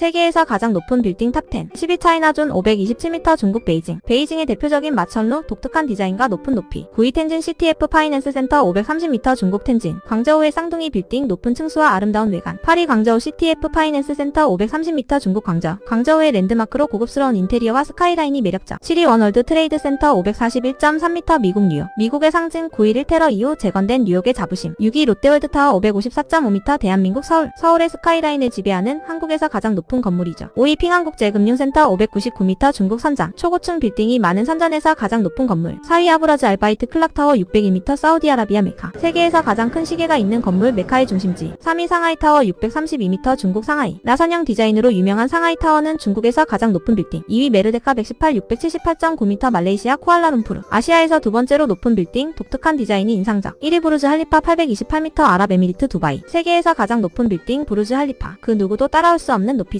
세계에서 가장 높은 빌딩 탑10 12 차이나존 527m 중국 베이징. 베이징의 대표적인 마천루 독특한 디자인과 높은 높이. 9위 텐진 CTF 파이낸스 센터 530m 중국 텐진. 광저우의 쌍둥이 빌딩 높은 층수와 아름다운 외관. 8위 광저우 CTF 파이낸스 센터 530m 중국 광저. 광저우의 랜드마크로 고급스러운 인테리어와 스카이라인이 매력적. 7위 원월드 트레이드 센터 541.3m 미국 뉴욕. 미국의 상징 9.11 테러 이후 재건된 뉴욕의 자부심. 6위 롯데월드 타워 554.5m 대한민국 서울. 서울의 스카이라인을 지배하는 한국에서 가장 높은 건물이죠. 5위 핑한국제금융센터 599m 중국 선장 초고층 빌딩이 많은 선전에서 가장 높은 건물. 4위 아브라즈 알바이트 클락타워 602m 사우디아라비아 메카. 세계에서 가장 큰 시계가 있는 건물 메카의 중심지. 3위 상하이타워 632m 중국 상하이. 나선형 디자인으로 유명한 상하이타워는 중국에서 가장 높은 빌딩. 2위 메르데카 118 678.9m 말레이시아 쿠알라룸푸르. 아시아에서 두 번째로 높은 빌딩 독특한 디자인이 인상적. 1위 부르즈 할리파 828m 아랍에미리트 두바이. 세계에서 가장 높은 빌딩 부르즈 할리파. 그 누구도 따라올 수 없는 높이